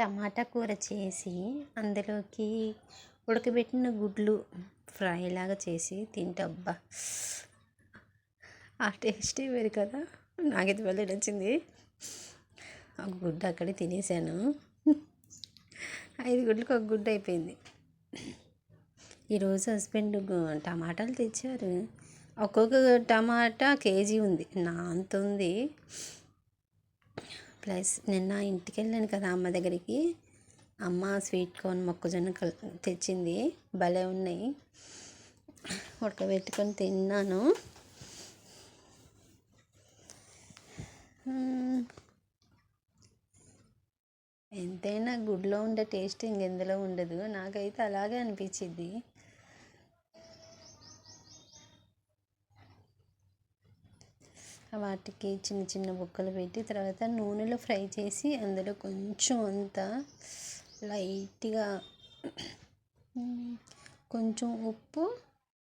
టమాటా కూర చేసి అందులోకి ఉడకబెట్టిన గుడ్లు ఫ్రై లాగా చేసి తింటే అబ్బా. ఆ టేస్టే వేరు కదా. నాకైతే వెళ్ళి నచ్చింది. ఒక గుడ్డు అక్కడే తినేసాను. ఐదు గుడ్లకు ఒక గుడ్డ అయిపోయింది. ఈరోజు హస్బెండ్ టమాటాలు తెచ్చారు. ఒక్కొక్క టమాటా కేజీ ఉంది. నా అంత ఉంది. ప్లస్ నిన్న ఇంటికి వెళ్ళాను కదా అమ్మ దగ్గరికి. అమ్మ స్వీట్ కార్న్ మొక్కజొన్న కల్ తెచ్చింది. భలే ఉన్నాయి. ఉడకబెట్టుకొని తిన్నాను. ఎంతైనా గుడ్లో ఉండే టేస్ట్ ఇంకెందులో ఉండదు. నాకైతే అలాగే అనిపించింది వాటికి చిన్న చిన్న ముక్కలు పెట్టి తర్వాత నూనెలో ఫ్రై చేసి అందులో కొంచెం అంత లైట్గా కొంచెం ఉప్పు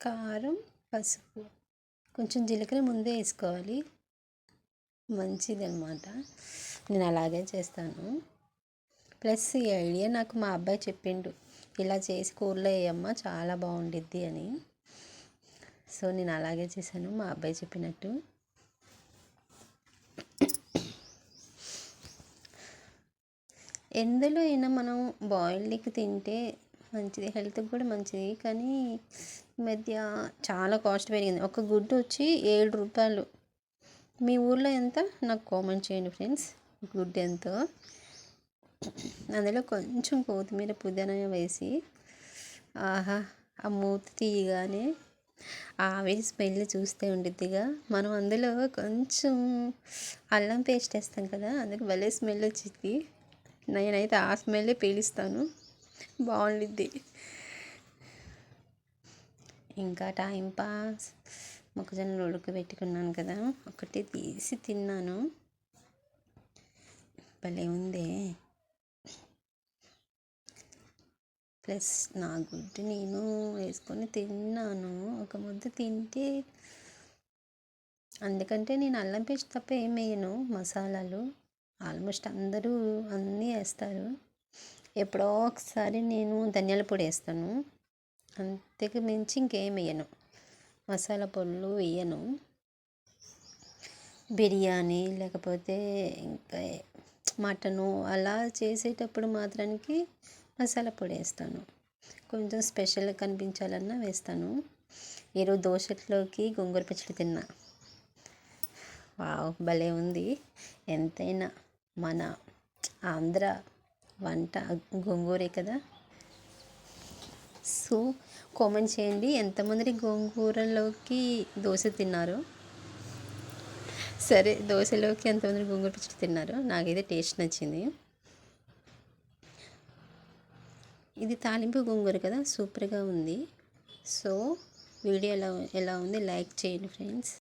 కారం పసుపు. కొంచెం జీలకర్ర ముందే వేసుకోవాలి. మంచిది అనమాట నేను అలాగే చేస్తాను. ప్లస్ ఈ ఐడియా నాకు మా అబ్బాయి చెప్పిండు. ఇలా చేసి కూరలో వేయమ్మ చాలా బాగుండిద్ది అని. సో నేను అలాగే చేశాను. మా అబ్బాయి చెప్పినట్టు. ఎందులో అయినా మనం బాయిల్డ్ ఎగ్ తింటే మంచిది హెల్త్కి కూడా మంచిది. కానీ ఈ మధ్య చాలా కాస్ట్ పెరిగింది. ఒక గుడ్డు వచ్చి ఏడు రూపాయలు. మీ ఊర్లో ఎంత? నాకు కామెంట్ చేయండి ఫ్రెండ్స్ గుడ్డు ఎంతో? అందులో కొంచెం కొత్తిమీర పుదీనా వేసి ఆహా ఆ మూత తీయగానే ఆవిరి స్మెల్ చూస్తే ఉండిద్దిగా. మనం అందులో కొంచెం అల్లం పేస్ట్ వేస్తాం కదా అందుకు భలే స్మెల్ వచ్చింది నేనైతే ఆ స్మెల్లే పీలిస్తాను. బాగుండిద్ది. ఇంకా టైం పాస్. మొక్కజొన్నలు ఉడకబెట్టుకున్నాను కదా ఒకటి తీసి తిన్నాను. భలే ఉంది. ప్లస్ నా గుడ్డు నేను వేసుకొని తిన్నాను. ఒక ముద్ద తింటే అందుకంటే నేను అల్లం పేస్ట్ తప్ప ఏం వేయను మసాలాలు. ఆల్మోస్ట్ అందరూ అన్నీ వేస్తారు. ఎప్పుడో ఒకసారి నేను ధనియాల పొడి వేస్తాను. అంతకు మించి ఇంకేం వేయను. మసాలా పొడులు వేయను. బిర్యానీ లేకపోతే ఇంకా మటను అలా చేసేటప్పుడు మాత్రానికి మసాలా పొడి వేస్తాను. కొంచెం స్పెషల్గా కనిపించాలన్నా వేస్తాను. ఈరోజు దోశలోకి గోంగూర పచ్చడి తిన్నా. వావ్ భలే ఉంది. ఎంతైనా. మన ఆంధ్ర వంట గోంగూరే కదా. సో కామెంట్ చేయండి. ఎంతమంది గోంగూరలోకి దోశ తిన్నారు? సరే దోశలోకి ఎంతమంది గోంగూర పచ్చడి తిన్నారు? నాకైతే టేస్ట్ నచ్చింది. ఇది తాలింపు గోంగూర కదా సూపర్గా ఉంది. సో వీడియో ఎలా ఎలా ఉంది? లైక్ చేయండి ఫ్రెండ్స్.